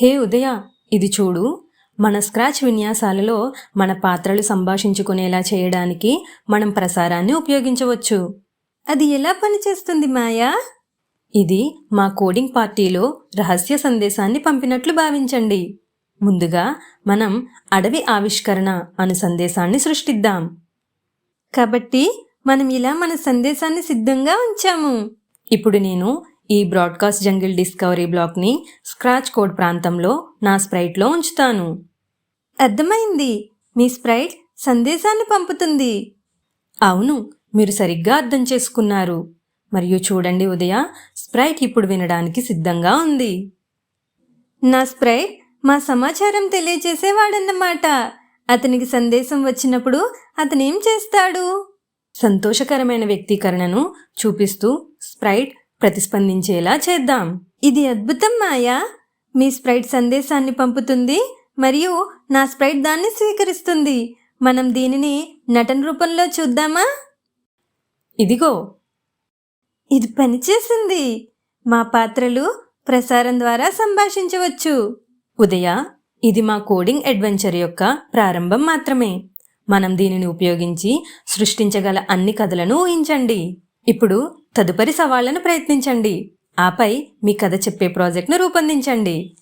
హే ఉదయ ఇది చూడు. మన స్క్రాచ్ విన్యాసాలలో మన పాత్రలు సంభాషించుకునేలా చేయడానికి మనం ప్రసారాన్ని ఉపయోగించవచ్చు. అది ఎలా పనిచేస్తుంది మాయా? ఇది మా కోడింగ్ పార్టీలో రహస్య సందేశాన్ని పంపినట్లు భావించండి. ముందుగా మనం అడవి ఆవిష్కరణ అను సందేశాన్ని సృష్టిద్దాం. కాబట్టి మనం ఇలా మన సందేశాన్ని సిద్ధంగా ఉంచాము. ఇప్పుడు నేను ఈ బ్రాడ్కాస్ట్ జంగిల్ డిస్కవరీ బ్లాక్ని స్క్రాచ్ కోడ్ ప్రాంతంలో నా స్ప్రైట్లో ఉంచుతాను. అర్థమైంది. మీ స్ప్రైట్ సందేశాన్ని పంపుతుంది. అవును మీరు సరిగ్గా అర్థం చేసుకున్నారు. మరియు చూడండి ఉదయ స్ప్రైట్ ఇప్పుడు వినడానికి సిద్ధంగా ఉంది. నా స్ప్రైట్ మా సమాచారం తెలియజేసేవాడన్నమాట. అతనికి సందేశం వచ్చినప్పుడు అతను చేస్తాడు? సంతోషకరమైన వ్యక్తీకరణను చూపిస్తూ స్ప్రైట్ ప్రతిస్పందించేలా చేద్దాం. ఇది అద్భుతం మాయా! మీ స్ప్రైట్ సందేశాన్ని పంపుతుంది మరియు నా స్ప్రైట్ దాన్ని స్వీకరిస్తుంది. మనం దీనిని నటన రూపంలో చూద్దామా? ఇదిగో! ఇది పనిచేసింది. మా పాత్రలు ప్రసారం ద్వారా సంభాషించవచ్చు. ఉదయ ఇది మా కోడింగ్ అడ్వెంచర్ యొక్క ప్రారంభం మాత్రమే. మనం దీనిని ఉపయోగించి సృష్టించగల అన్ని కథలను ఊహించండి. ఇప్పుడు తదుపరి సవాళ్ళను ప్రయత్నించండి. ఆపై మీ కథ చెప్పే ప్రాజెక్ట్ను రూపొందించండి.